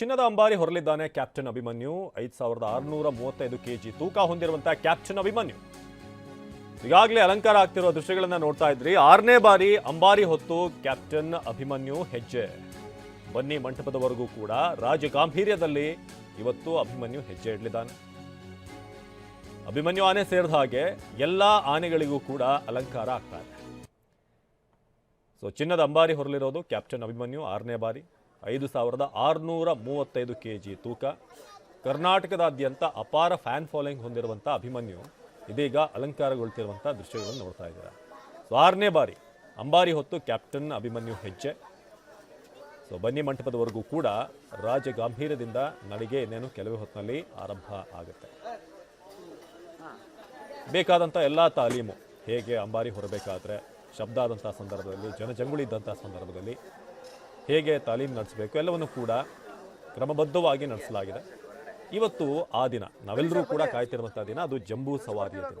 ಚಿನ್ನದ ಅಂಬಾರಿ ಹೊರಲಿದ್ದಾನೆ ಕ್ಯಾಪ್ಟನ್ ಅಭಿಮನ್ಯು. ಐದು ಸಾವಿರದ ಆರುನೂರ ಮೂವತ್ತೈದು ಕೆಜಿ ತೂಕ ಹೊಂದಿರುವಂತಹ ಕ್ಯಾಪ್ಟನ್ ಅಭಿಮನ್ಯು. ಈಗಾಗಲೇ ಅಲಂಕಾರ ಆಗ್ತಿರೋ ದೃಶ್ಯಗಳನ್ನ ನೋಡ್ತಾ ಇದ್ರಿ. ಆರನೇ ಬಾರಿ ಅಂಬಾರಿ ಹೊತ್ತು ಕ್ಯಾಪ್ಟನ್ ಅಭಿಮನ್ಯು ಹೆಜ್ಜೆ. ಬನ್ನಿ ಮಂಟಪದವರೆಗೂ ಕೂಡ ರಾಜ ಗಾಂಭೀರ್ಯದಲ್ಲಿ ಇವತ್ತು ಅಭಿಮನ್ಯು ಹೆಜ್ಜೆ ಇಡಲಿದ್ದಾನೆ. ಅಭಿಮನ್ಯು ಆನೆ ಸೇರಿದ ಹಾಗೆ ಎಲ್ಲಾ ಆನೆಗಳಿಗೂ ಕೂಡ ಅಲಂಕಾರ ಆಗ್ತಾ ಇದೆ. ಸೊ ಚಿನ್ನದ ಅಂಬಾರಿ ಹೊರಲಿರೋದು ಕ್ಯಾಪ್ಟನ್ ಅಭಿಮನ್ಯು ಆರನೇ ಬಾರಿ. ಐದು ಸಾವಿರದ ಆರುನೂರ ಮೂವತ್ತೈದು ಕೆ ಜಿ ತೂಕ. ಕರ್ನಾಟಕದಾದ್ಯಂತ ಅಪಾರ ಫ್ಯಾನ್ ಫಾಲೋಯಿಂಗ್ ಹೊಂದಿರುವಂಥ ಅಭಿಮನ್ಯು ಇದೀಗ ಅಲಂಕಾರಗೊಳ್ತಿರುವಂಥ ದೃಶ್ಯಗಳನ್ನು ನೋಡ್ತಾ ಇದ್ದೀರಾ. ಸೊ ಆರನೇ ಬಾರಿ ಅಂಬಾರಿ ಹೊತ್ತು ಕ್ಯಾಪ್ಟನ್ ಅಭಿಮನ್ಯು ಹೆಜ್ಜೆ. ಸೊ ಬನ್ನಿ ಮಂಟಪದವರೆಗೂ ಕೂಡ ರಾಜ ಗಾಂಭೀರ್ಯದಿಂದ ನಡಿಗೆ ಇನ್ನೇನು ಕೆಲವೇ ಹೊತ್ತಿನಲ್ಲಿ ಆರಂಭ ಆಗುತ್ತೆ. ಬೇಕಾದಂಥ ಎಲ್ಲ ತಾಲೀಮು ಹೇಗೆ ಅಂಬಾರಿ ಹೊರಬೇಕಾದ್ರೆ ಶಬ್ದ ಆದಂಥ ಸಂದರ್ಭದಲ್ಲಿ ಜನಜಂಗುಳಿ ಇದ್ದಂಥ ಸಂದರ್ಭದಲ್ಲಿ ಹೇಗೆ ತಾಲೀಮ್ ನಡೆಸಬೇಕು ಎಲ್ಲವನ್ನು ಕೂಡ ಕ್ರಮಬದ್ಧವಾಗಿ ನಡೆಸಲಾಗಿದೆ. ಇವತ್ತು ಆ ದಿನ ನಾವೆಲ್ಲರೂ ಕೂಡ ಕಾಯ್ತಿರುವಂಥ ದಿನ ಅದು ಜಂಬೂ ಸವಾರಿಯ ದಿನ.